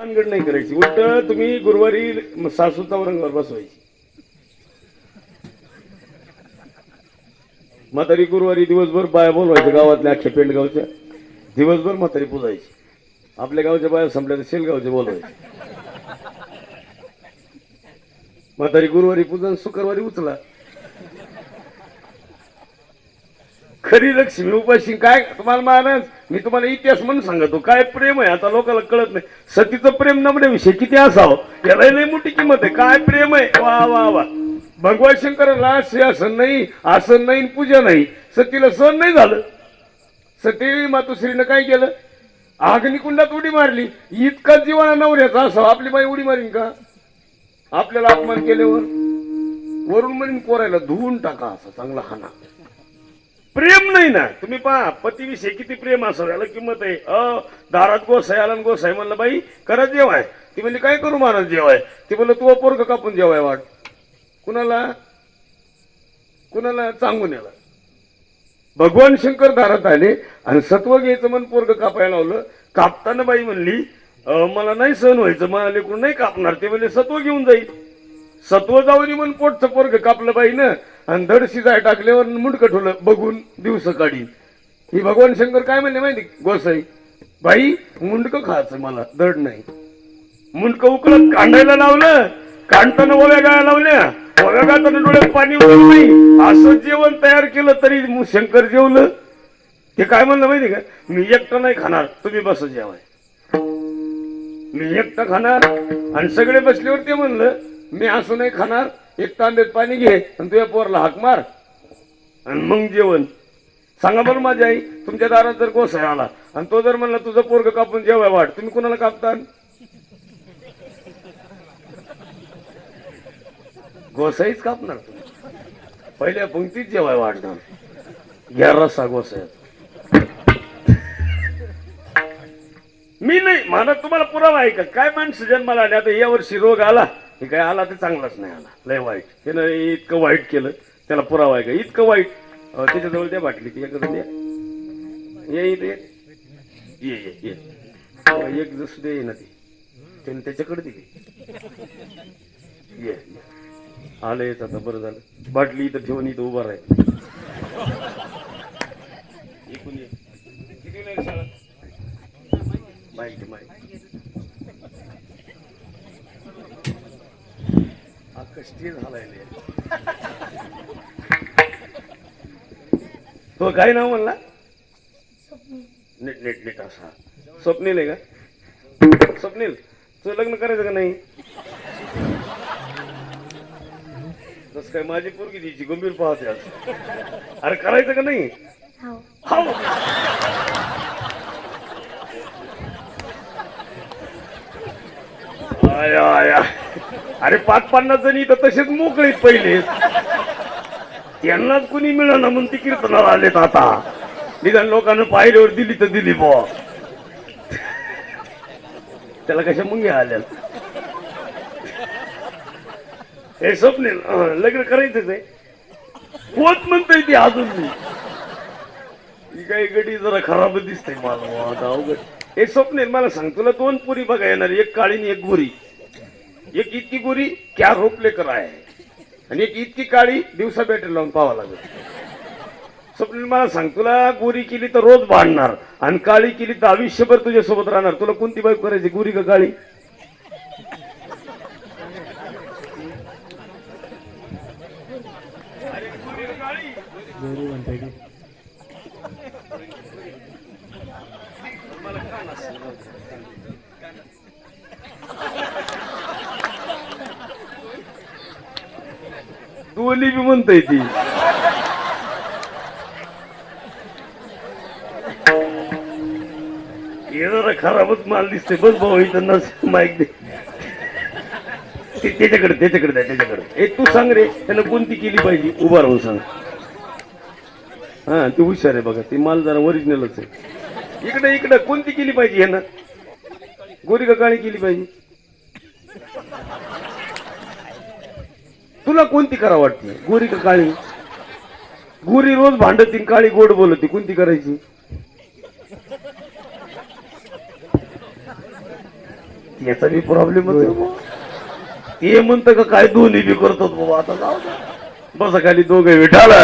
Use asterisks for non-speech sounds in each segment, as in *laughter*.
भानगड नाही करायची. उलट तुम्ही गुरुवारी सासूचा औरंगावर बसवायची. म्हातारी गुरुवारी दिवसभर बाया बोलवायच्या गावातल्या अख्ख्या पेंडगावच्या. दिवसभर म्हातारी पुजायची आपल्या गावच्या बाया संपल्या तर शेलगावचे बोलवायचे. म्हातारी गुरुवारी पूजन शुक्रवारी उचला. खरी लक्ष्मी उपाशी काय? तुम्हाला महाराज मी तुम्हाला इतिहास म्हणून सांगतो. काय प्रेम आहे आता लोकांना कळत नाही. सतीचं प्रेम नमण्याविषयी किती असावं? याला लई मोठी किंमत आहे. काय प्रेम आहे? वा वा वा. भगवान शंकराला सिंहासन नाही आसन नाही आणि पूजा नाही. सतीला सण नाही झालं. सती मातोश्रीनं काय केलं? अग्निकुंडात उडी मारली. इतका जीवाना नवऱ्याचा असावा. आपली बाई उडी मारीन का? आपल्याला अपमान केल्यावर? वरून म्हणून कोरायला धुवून टाका असा चांगला हाना. प्रेम नाही ना. तुम्ही पहा पतीविषयी किती प्रेम असावं याला किंमत आहे. अ दारात गोसाई आला न गोसाई म्हणलं बाई करा जेवाय. ती म्हणली काय करू महाराज जेवाय? ती म्हणलं तू पोरग कापून जेवाय वाट. कुणाला? कुणाला? सांगून याला भगवान शंकर दारात आले आणि सत्व घ्यायचं मन पोरग कापायला लावलं. कापताना बाई म्हणली मला नाही सहन व्हायचं मला लेकरून नाही कापणार. ते म्हणजे सत्व घेऊन जाईल सत्व जाऊन मन पोटचं पोरग कापलं बाई ना आणि धड शिजाय टाकल्यावर मुंडकं ठेवलं बघून दिवस काढी. ही भगवान शंकर काय म्हणले माहिती गोसाई बाई मुंडकं खायचं मला धड नाही. मुंडकं उकळत कांडायला लावलं कांडताना ओव्या गाळ्या लावल्या. ओव्या गाताना डोळ्यात पाणी उडलं नाही. असं जेवण तयार केलं तरी शंकर जेवलं. ते काय म्हणलं माहिती का? मी एकटं नाही खाणार तुम्ही बस जेवाय. मी एकटं खाणार आणि सगळे बसल्यावर ते म्हणलं मी असं नाही खाणार एक तांब्यात पाणी घे आणि तुझ्या पोरला हाक मार. आणि मग जेवण. सांगा बरं माझी आई तुमच्या दारात जर गोसाय आला आणि तो जर म्हणला तुझं पोरग कापून जेवाय वाट तुम्ही कुणाला कापता गोसाईच कापणार पहिल्या पंक्तीत जेवाय वाढणार घ्या रस्सा गोसायचा मी नाही मला तुम्हाला पुरावा आहे का? काय माणसं जन्माला आले? आता या वर्षी रोग आला. हे काय आला तर चांगलाच नाही आला. लय वाईट. त्यानं इतकं वाईट केलं त्याला पुरावा आहे का? इतकं वाईट. त्याच्याजवळ त्या बाटली ती एकदम ये इथे. ये. ये ये. ये एक जसं दे ना ती. त्याने त्याच्याकडे दिली. ये ये. आलं येत आता बरं झालं. बाटली इथं ठेवून इथं उभा राहील. इकून ये. माहिती माहिती. हा कष्टी झालाय लय. तो काय नाव म्हणला? नीट नीट नीट असा. स्वप्नील आहे का? स्वप्नील तुझं लग्न करायचं का नाही? तस काय माझी पोरगी द्यायची गंभीर पाहते आज. अरे करायचं का नाही? हो. हाव. आय, आय, आय. अरे पाच पन्नास जणी तर तसेच मोकळे पहिले. त्यांनाच कुणी मिळणार म्हणून ती कीर्तनाला आलेत आता. निदान लोकांना पाहिल्यावर दिली तर दिली बो त्याला कशा मुंग्या आल्या हे स्वप्ने लग्न करायचंच आहे. होत म्हणतोय ती अजून मी. ही काही गडी जरा खराब दिसते मला बुवा, आता अवघड. हे स्वप्नेल मला सांग तुला दोन पुरी बघा येणार एक काळी आणि एक गोरी एक इतकी गोरी क्या रोपलेकर आहे आणि एक इतकी काळी दिवसा बॅटरी लावून पाहावं लागेल. स्वप्नील मला सांग तुला गोरी केली तर रोज भांडणार आणि काळी केली तर आयुष्यभर तुझ्यासोबत राहणार. तुला कोणती बाईक करायची गोरी का काळी? दोन्ही बी म्हणताय ती. जरा खराबच माल दिसते बस भाऊ इथं नस माईक दे. त्याच्याकडे त्याच्याकडे द्या त्याच्याकडे. ए तू सांग रे त्यानं कोणती केली पाहिजे? उभा राहून सांग. हा ती हुशार आहे बघा ती माल जरा ओरिजिनलच आहे. इकडे इकडे कोणती केली पाहिजे ह्यानं? गोरी का काळी केली पाहिजे? तुला कोणती करा वाटते? गोरी का काळी? गोरी रोज भांडती काळी गोड बोलती. कोणती करायची? त्याचा बी प्रॉब्लेम होतो ते म्हणतं का काय दोन्ही बी करतो बाबा आता जाऊ. बसा खाली दोघे विठाला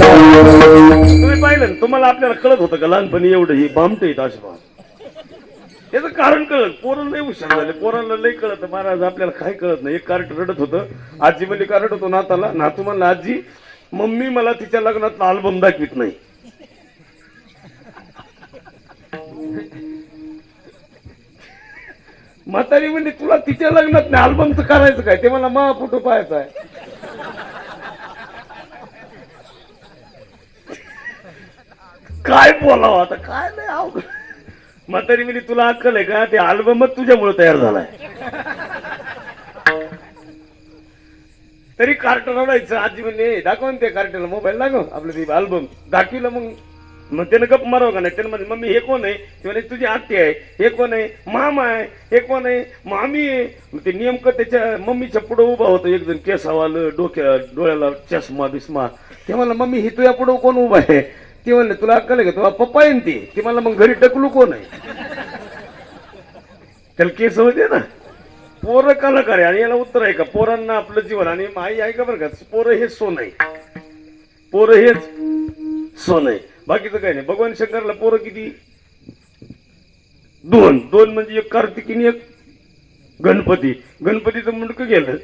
तुम्ही पाहिलं ना तुम्हाला आपल्याला कळत होतं का लहानपणी एवढं ही बामटे आहेत अशा त्याचं कारण कळत पोरं लय हुशार झाले. पोरांना लय कळत. महाराज आपल्याला काय कळत नाही. एक कार्ट रडत होतं. आजी म्हणजे का रडत होतो नाताला? नातू म्हणला आजी मम्मी मला तिच्या लग्नात अल्बम दाखवित नाही. म्हातारी म्हणजे तुला तिच्या लग्नात नाही अल्बमचं करायचं काय? ते मला मा फोटो पाहायचा आहे. काय बोलावं आता? काय नाही अवघड म्हातारी मिली तुला अक्कल आहे का? ते अल्बमच तुझ्यामुळे तयार झालाय. तरी कार्ट रडायचं आजी म्हणजे दाखव ना त्या मोबाईल दाखव आपलं ते अल्बम दाखविलं मग. मग त्यानं गप मारावं का नाही? त्यानं म्हणजे मम्मी हे कोण आहे? ते म्हणे तुझी आत्ती आहे. हे कोण आहे? मामा आहे. हे कोण आहे? मामी आहे. मग ते नेमकं त्याच्या मम्मीच्या पुढं उभा होतो. एक जण केसावालं डोक्या डोळ्याला चष्मा बिस्मा. ते म्हणलं मम्मी हे तुझ्या पुढं कोण उभा आहे? ते म्हणले तुला अक्कल आहे का? तुला पप्पा येईन ते. ते मला मग घरी टकलू कोण आहे? त्याला केस होते ना. पोरं कलाकार आहे आणि याला उत्तर आहे का? पोरांना आपलं जीवन आणि आई आहे का बरं का? पोरं हे सोन आहे. पोरं हेच सोन आहे. बाकीचं काही नाही. भगवान शंकरला पोरं किती? दोन. दोन म्हणजे एक कार्तिकीने एक गणपती. गणपतीचं मुंडकं गेलं.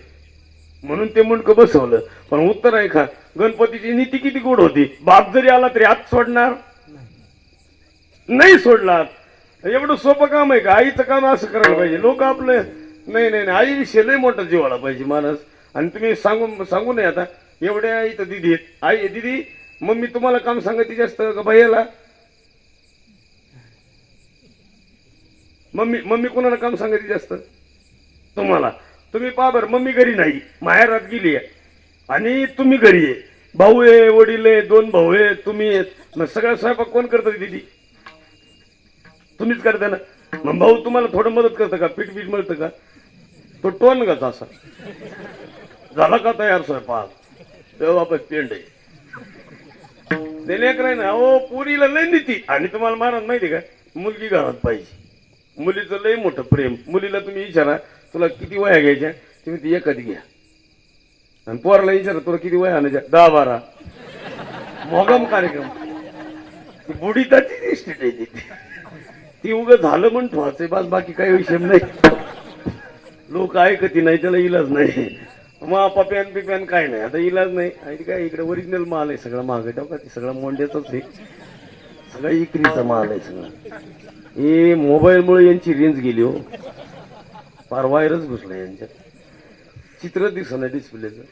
म्हणून ते मुंडकं बसवलं. पण उत्तर आहे का गणपतीची नीती किती गोड होती. बाप जरी आला तरी आत सोडणार? नाही सोडला एवढं सोपं काम आहे का? आईचं काम असं करायला पाहिजे. लोक आपलं नाही नाही नाही. आईविषयी लय मोठा जीवाला पाहिजे माणूस. आणि तुम्ही सांगून सांगू नये आता. एवढ्या आई तर दिदी आहेत. आई दिदी. मम्मी तुम्हाला काम सांगायची जास्त का भैयाला? मम्मी मम्मी कोणाला काम सांगायची जास्त? तुम्हाला. तुम्ही पहा बरं मम्मी घरी नाही माहेरात गेली आहे. आणि तुम्ही घरी आहे. भाऊ आहे वडील आहे दोन भाऊ आहे तुम्ही आहेत. मग सगळा स्वयंपाक कोण करतं दिदी? तुम्हीच करता ना? मग भाऊ तुम्हाला थोडं मदत करतं का? पीठ पीठ मिळतं का? तो टोन का असा? झाला का तयार स्वयंपाक? तेव्हा आपण पेंड आहे. ते लेकर आहे ना हो पुरीला लय नीती. आणि तुम्हाला महाराज माहिती का? मुलगी घरात पाहिजे. मुलीचं लय मोठं प्रेम. मुलीला तुम्ही विचारा तुला किती वया घ्यायच्या? तुम्ही ती एकच घ्या. आणि पोराला विचारा तुला किती वया आणायच्या? दहा बारा. मोगम कार्यक्रम. ती बुडीताची इस्टेट आहे ती ती उगं झालं म्हणून ठेवायचं बस बाकी काही विषय नाही. लोक ऐकती नाही त्याला इलाज नाही. मग पप्यान पिप्यान काय नाही आता इलाज नाही. आणि ते काय इकडे ओरिजिनल माल आहे सगळं आहे का? ते सगळं मोंड्याचाच आहे. सगळा इकरीचा माल आहे सगळं. हे मोबाईलमुळे यांची रेंज गेली हो. फार व्हायरस घुसला यांच्यात. चित्र दिसणं डिस्प्लेचं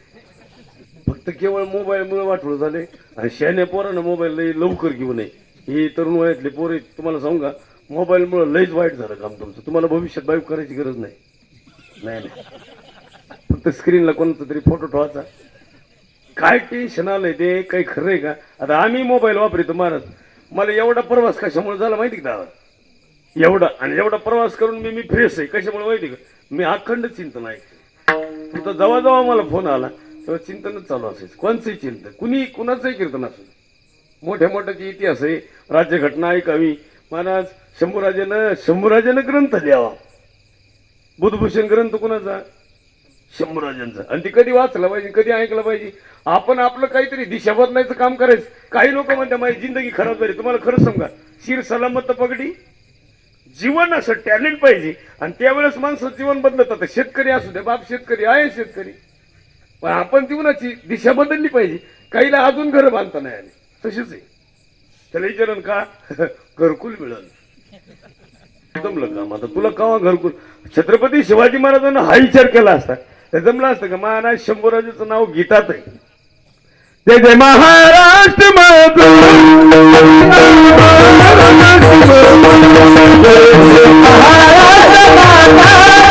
फक्त केवळ मोबाईलमुळे वाटवलं झाले आणि शहाण्या पोरानं मोबाईल लई लवकर घेऊ नये. हे तरुण वयातले पोरे तुम्हाला सांगू का? मोबाईलमुळे लईच वाईट झालं काम तुमचं. तुम्हाला भविष्यात बाईक करायची गरज नाही. नाही नाही. फक्त स्क्रीनला कोणाचा तरी फोटो ठेवायचा. काय टेन्शन आलंय ते? काही खरं आहे का? आता आम्ही मोबाईल वापरतो महाराज. मला एवढा प्रवास कशामुळे झाला माहिती का दादा? एवढा आणि एवढा प्रवास करून मी मी फ्रेश आहे. कशामुळे माहिती का? मी अखंड चिंतन ऐकतो तुमचा जेव्हा जेव्हा मला फोन आला तेव्हा चिंतनच चालू असायचं. कोणचंही चिंतन कुणी कुणाचंही कीर्तन असेल मोठ्या मोठ्याचे इतिहास आहे राज्यघटना ऐकावी. महाराज शंभूराजेनं शंभूराजेनं ग्रंथ लिहावा. बुधभूषण ग्रंथ कुणाचा? शंभूराजांचा. आणि ती कधी वाचलं पाहिजे कधी ऐकलं पाहिजे. आपण आपलं काहीतरी दिशा बदलायचं काम करायचं. काही लोक म्हणतात माझी जिंदगी खराब झाली. तुम्हाला खरं सांगा शिर सलामत पगडी? जीवन असं टॅलेंट पाहिजे. आणि त्यावेळेस माणसं जीवन बदलत. आता शेतकरी असू दे बाप शेतकरी आहे शेतकरी. पण आपण जीवनाची दिशा बदलली पाहिजे. काहीला अजून घर बांधता नाही आले. तशीच आहे. त्याला विचारण का? *laughs* घरकुल मिळालं. जमलं का आता तुला कवा घरकुल? छत्रपती शिवाजी महाराजांना हा विचार केला असता. तर जमलं असतं का? महाराज शंभूराजाचं नाव गीतात आहे. ते जय महाराष्ट्र اوه مڙي مڙي آها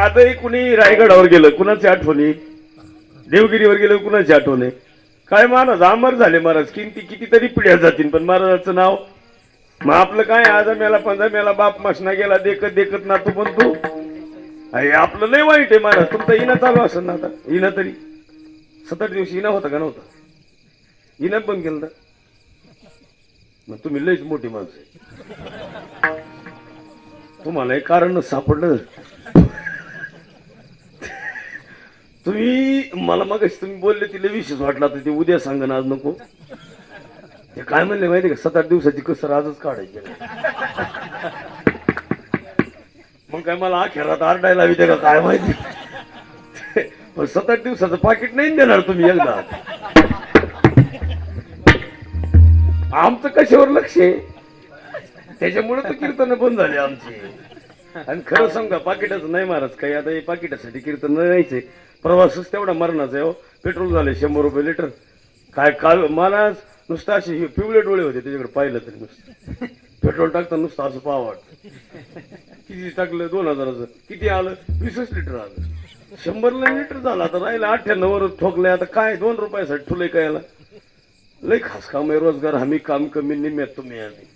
आजही कुणी रायगडावर गेलं कुणाची आठवणी? देवगिरीवर गेलं कुणाची आठवणी? काय महाराज अमर झाले महाराज किमती कितीतरी पिढ्या जातील पण महाराजाचं नाव? मग आपलं काय आज मेला पंधरा मेला बाप मसना गेला देखत देखत ना तू पण तू अरे आपलं लय वाईट आहे महाराज तुमचा इना चालू असेल ना आता? इना तरी. सतत दिवशी इना होता का नव्हता? इना पण केलं मग तुम्ही लयच मोठी माणसं आहे. तुम्हाला एक कारण सापडलं. तुम्ही मला मग तुम्ही बोलले तिला विशेष वाटला तर ते उद्या सांगा ना आज नको. ते काय म्हणले माहिती का? सात आठ दिवसाची कसर आजच काढायची मग काय मला अखेरात आरडायला हवी का काय माहिती? पण सात आठ दिवसाचं पाकिट नाही देणार तुम्ही एकदा. आमचं कशावर लक्ष आहे? त्याच्यामुळे तर कीर्तन बंद झाले आमची. आणि खरं सांगा पाकिटाचं नाही महाराज काही आता हे पाकिटासाठी कीर्तन नाहीचे प्रवासच तेवढा मरणाचा आहे हो. पेट्रोल झाले शंभर रुपये लिटर. काय काल मला नुसतं असे हे पिवळे डोळे होते त्याच्याकडे पाहिलं तरी नुसतं. पेट्रोल टाकताना नुसतं असं पाहा वाटतं. किती टाकलं? दोन हजाराचं. किती आलं? वीसच लिटर आलं. शंभरला लिटर झालं. आता राहिलं अठ्ठ्याण्णव वर ठोकलंय. आता काय? दोन रुपयासाठी ठुलंय काय याला? लय खास काम आहे रोजगार हमी काम कमी निम्यात तुम्ही आधी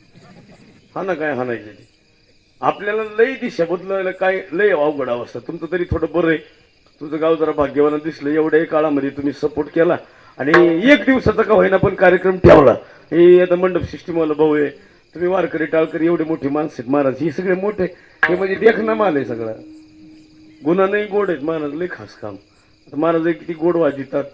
हा ना काय? हाणायचे आपल्याला लय दिशा बदलायला काय? लय अवघड अवस्था. तुमचं तरी थोडं बरं आहे. तुझं गाव जरा भाग्यवान दिसलं. एवढ्या काळामध्ये तुम्ही सपोर्ट केला. आणि एक दिवसाचा का होईना पण कार्यक्रम ठेवला. हे आता मंडप सिस्टीमवाला भाऊ आहे. तुम्ही वारकरी टाळकरी एवढे मोठी माणसं आहेत महाराज. हे सगळे मोठे. हे म्हणजे देखना माल आहे सगळा. गुन्हा नाही गोड आहेत महाराज. लय खास काम. आता महाराज किती गोड वाजवितात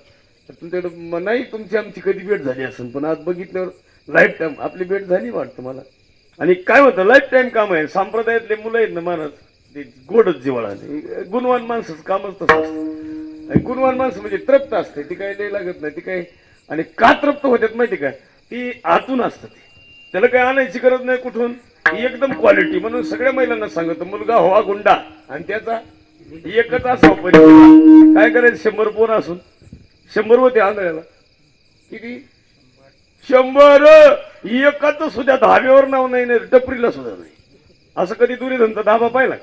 तर तुमच्याकडे नाही तुमची आमची कधी भेट झाली असेल पण आज बघितल्यावर लाईफ टाईम आपली भेट झाली वाटतं मला. आणि काय होतं लाईफ टाईम काम आहे. संप्रदायातले मुलं आहेत ना महाराज. ते गोडच जिवाळा गुणवान माणसाचं कामच तसं असतं. गुणवान माणसं म्हणजे तृप्त असते. ती काही लय लागत नाही. ती काही आणि का तृप्त होत्यात माहिती का? ती आतून असतं त्याला काही आणायची गरज नाही कुठून. ही एकदम क्वालिटी म्हणून सगळ्या महिलांना सांगतो मुलगा हवा गुंडा. आणि त्याचा एकच असा परिणाम काय करायचं? शंभर पोर असून. शंभर होते आंधळ्याला. किती? शंभर. एकाच सुद्धा धाब्यावर नाव नाही टपरीला सुद्धा नाही. असं कधी दुर्योधनचा धाबा पाहिला?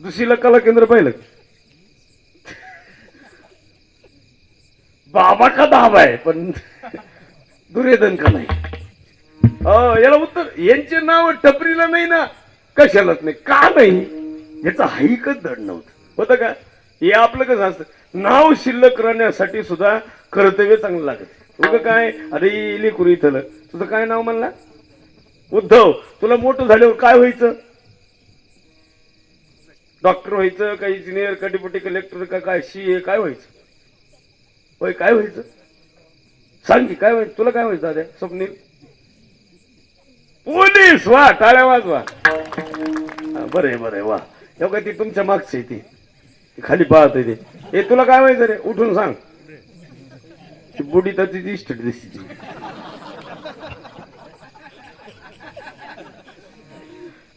दुसरीला कला केंद्र पाहिलं बाबा का धाबा आहे पण दुर्योधन का नाही? अं, याला उत्तर यांचे नाव टपरीला नाही ना कशालाच नाही का नाही? याचं हाईकच धड नव्हतं. होतं का? हे आपलं कसं असतं? नाव शिल्लक राहण्यासाठी सुद्धा कर्तव्य चांगलं लागत. उग काय? अरे लेकुरी इथलं. तुझं काय नाव म्हणला? उद्धव तुला मोठं झाल्यावर काय व्हायचं? डॉक्टर व्हायचं का इंजिनियर का डिप्युटी कलेक्टर का काय सी ए काय व्हायचं? होय काय व्हायचं? सांग की काय व्हायचं? तुला काय व्हायचं दादा? स्वप्नील? पोलीस वा टाळ्या वाजवा. वा बरं आहे बरं आहे वा. तेव्हा काय ती तुमच्या मागची आहे ती. खाली पाहत आहे ते. हे तुला काय व्हायचं रे? उठून सांग. बुडी तर तिची इष्ट दिसते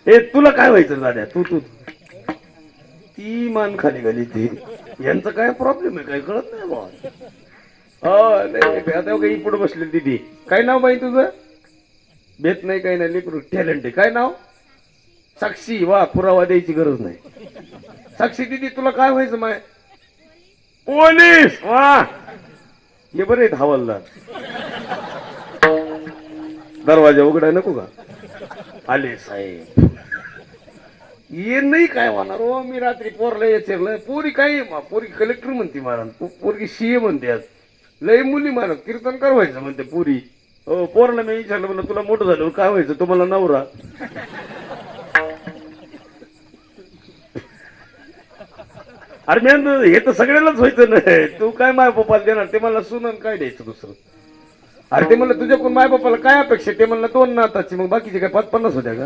हे तुला काय व्हायचं दाद्या तू तू. ती मान खाली घाली ती. यांचं काय प्रॉब्लेम आहे? काय कळत नाही बा नाही, आता काही पुढे बसले दिदी काय नाव बाई तुझं? भेट नाही काही नाही. लेकरू टॅलेंट आहे. काय नाव? साक्षी. वा पुरावा द्यायची गरज नाही. साक्षी दिदी तुला काय व्हायचं माय? पोलीस! वा! हे बरे आहेत हवालदार. दरवाजा उघडाय नको का? आले साहेब. ये नाही काय होणार हो मी रात्री पोरला याचेरलं पोरी काय पोरी कलेक्टर म्हणते मला पो- पोरगी सीए म्हणते आज. लय मुली मला कीर्तन करवायचं म्हणते पोरी. हो पोरला मी विचारलं म्हणलं तुला मोठं झालं काय व्हायचं? तुम्हाला नवरा. अरे मी हे तर सगळ्यालाच व्हायचं नाही तू काय माय पप्पाला देणार? ते मला सुनन काय द्यायचं दुसरं? अरे ते म्हणलं तुझ्याकडून माय बापाला काय अपेक्षा ते म्हणलं दोन नाताची मग बाकीचे काय पाच पन्नास होत्या का?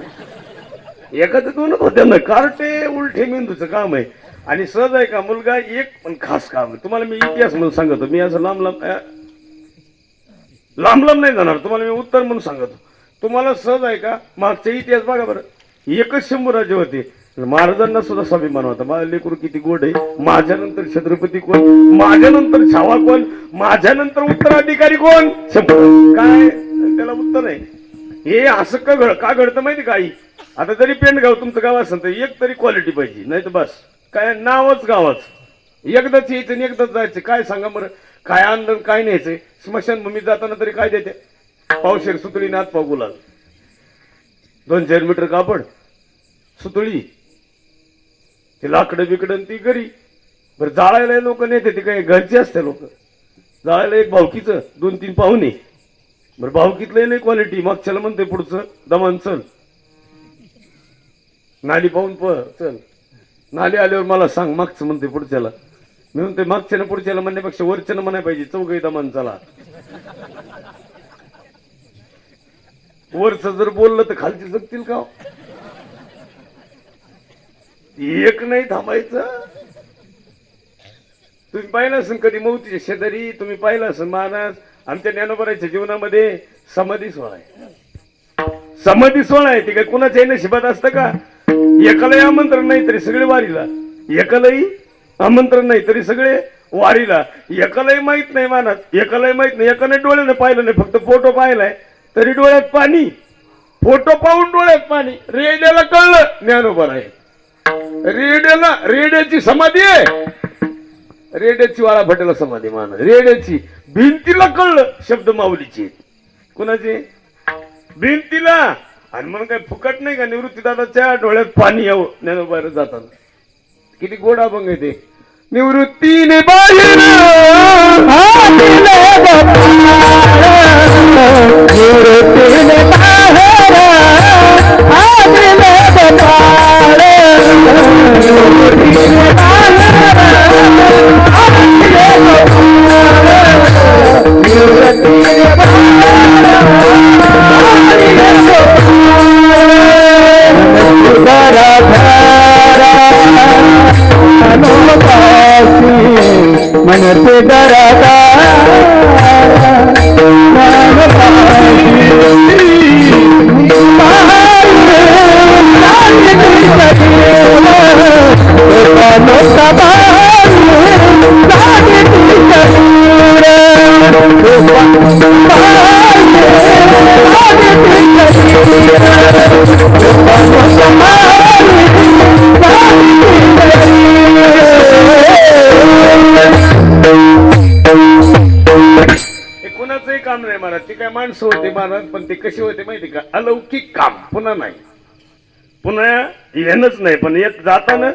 एकाच दोनच होत्या ना कार्टे उलटे मेंदूचं काम आहे. आणि सहज आहे का मुलगा एक पण खास काम आहे. तुम्हाला मी इतिहास म्हणून सांगतो. मी असं लांब लांब लांब लांब नाही जाणार. तुम्हाला मी उत्तर म्हणून सांगतो. तुम्हाला सहज आहे का मागचा इतिहास बघा बरं. एकच शंभर राज्य होते. महाराजांना सुद्धा स्वाभिमान होता. माझं लेकरू किती गोड आहे. माझ्यानंतर छत्रपती कोण? माझ्यानंतर छावा कोण? माझ्यानंतर उत्तराधिकारी कोण? काय? त्याला उत्तर आहे. हे असं का घड का घडतं माहिती काही आता आता जरी पेंडगाव तुमचं गाव असेल तर एक तरी क्वालिटी पाहिजे. नाही तर बस. काय? नावच गावाच. एकदाच यायचं आणि एकदाच जायचं. काय सांगा बरं? काय आणलं काय न्यायचंय? स्मशानभूमीत जाताना तरी काय देते? पावशेर सुतळी नात पाव गुलाल. दोन चार मीटर कापड. सुतळी. ते लाकडं बिकडं ती घरी बरं जाळायला लोक नेते ते काय घरचे असते लोक. जाळायला एक भावकीचं दोन तीन पाहुणे. बरं भावकीतलं नाही क्वालिटी मागच्याला म्हणते पुढचं दमान चल. नाली पाहून प चल. नाली आल्यावर मला सांग मागचं म्हणते पुढच्याला. मी म्हणते मागच्यानं पुढच्याला म्हणण्यापेक्षा वरच्यानं म्हणाय पाहिजे चौघही दमान चला. वरचं जर बोललं तर खालची जगतील का हो? एक नाही थांबायचं. तुम्ही पाहिलं असेल कधी मौतीचे शेजारी तुम्ही पाहिलं असेल महाराज आमच्या ज्ञानोबराच्या जीवनामध्ये समाधी सोहळा आहे. समाधी सोहळा आहे ती काय कुणाच्याही नशिबात असतं का? एकालाही आमंत्रण नाही तरी सगळे वारीला. एकालाही आमंत्रण नाही तरी सगळे वारीला. एकालाही माहीत नाही मानत एकालाही माहीत नाही. एकाने डोळ्याने पाहिलं नाही फक्त फोटो पाहिलाय तरी डोळ्यात पाणी. फोटो पाहून डोळ्यात पाणी. रेड्याला कळलं ज्ञानोबर आहे रेड्याला रेड्याची समाधी आहे. रेड्याची वाळा भटेला समाधी मान रेड्याची भिंतीला कळलं शब्द माऊलीची. कुणाची? भिंतीला. आणि म्हणून काय फुकट नाही का? निवृत्तीदादाच्या डोळ्यात पाणी यावं. ज्ञानोबाहेर जातात किती गोड अभंग आहे ते. निवृत्तीने बाहेर माणसं होते महाराज पण ते कसे होते माहिती का? अलौकिक काम पुन्हा नाही. पुन्हा येणच नाही पण येत जाताना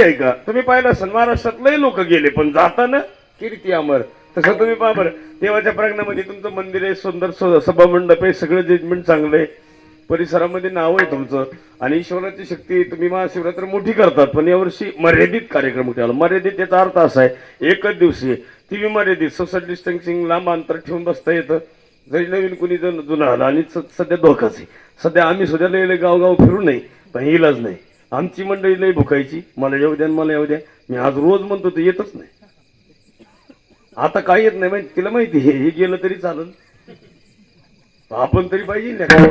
आहे का? तुम्ही पाहिलं असेल महाराष्ट्रात लय लोक गेले पण जाताना कीर्ती अमर. तसं तुम्ही पहा बरं देवाच्या प्रांगणामध्ये तुमचं मंदिर आहे सुंदर स- सभामंडप आहे सगळं जजमेंट चांगलं आहे. परिसरामध्ये नाव आहे तुमचं. आणि ईश्वराची शक्ती तुम्ही महाशिवरात्र मोठी करतात पण यावर्षी मर्यादित कार्यक्रम ठेवला मर्यादित याचा अर्थ असा आहे एकच दिवशी ती बी मर्यादित सोशल डिस्टन्सिंग लांब अंतर ठेवून बसता येतं. जरी नवीन कुणी जण जुना आलं आणि स- सध्या धोकाच आहे. सध्या आम्ही सुद्धा लय गावगाव फिरू नाही पण इलाज नाही. आमची मंडळी लई भुकायची. मला येऊ द्या मला येऊ द्या. मी आज रोज म्हणतो ते येतच नाही. आता काय येत नाही माहिती? तिला माहिती हे हे गेलं तरी चालेल. आपण तरी पाहिजे ना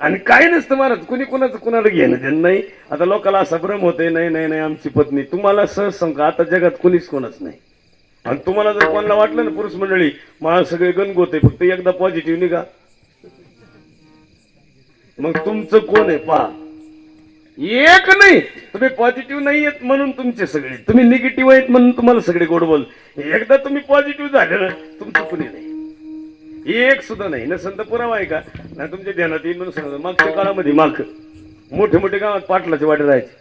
आणि काय नसतं महाराज कुणी कुणाचं कुणाला घेणं देणं नाही. आता लोकांना असा भ्रम होते नाही नाही नाही आमची पत्नी. तुम्हाला सहज सांगा आता जगात कुणीच कोणाच नाही. आणि तुम्हाला जर कोणाला वाटलं ना पुरुष मंडळी मला सगळे गणगोते फक्त एकदा पॉझिटिव्ह निघा. मग तुमचं कोण आहे पहा? एक नाही. तुम्ही पॉझिटिव्ह नाही आहेत म्हणून तुमचे सगळे. तुम्ही निगेटिव्ह आहेत म्हणून तुम्हाला सगळे गोड बोल. एकदा तुम्ही पॉझिटिव्ह झाले ना तुमचं कुणी नाही एक सुद्धा नाही. ना संत पुरावा आहे का? नाही तुमच्या ध्यानात येईल म्हणून सांगतो. मागच्या काळामध्ये माग. मोठे मोठे गावात पाटलाचे वाडे राहायचे.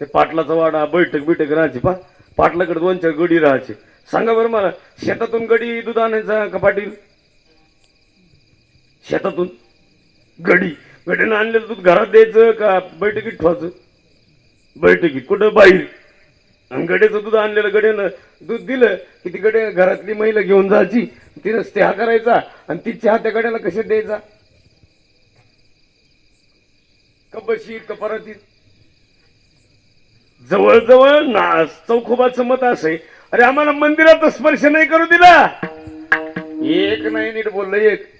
ते पाटलाचा वाडा बैठक बिठक राहायची पा पाटलाकडे दोन चार गडी राहायचे. सांगा बरं मला शेतातून गडी दूध आणायचा का पाटील? शेतातून? गडी घडीनं आणलेलं दूध घरात द्यायचं का बैठकीत ठेवायचं? बैठकीत. कुठं? बाहेर. आणि गड्याचं दूध आणलेलं गड्यानं दूध दिलं की ती गड्या घरातली महिला घेऊन जायची. तिनं चहा करायचा आणि ती चहा त्या गड्याला कशात द्यायचा? कबशी कपरातीत जवळजवळ ना चौखोबाचं मत असे अरे आम्हाला मंदिरात स्पर्श नाही करू दिला. एक नाही नीट बोललं एक.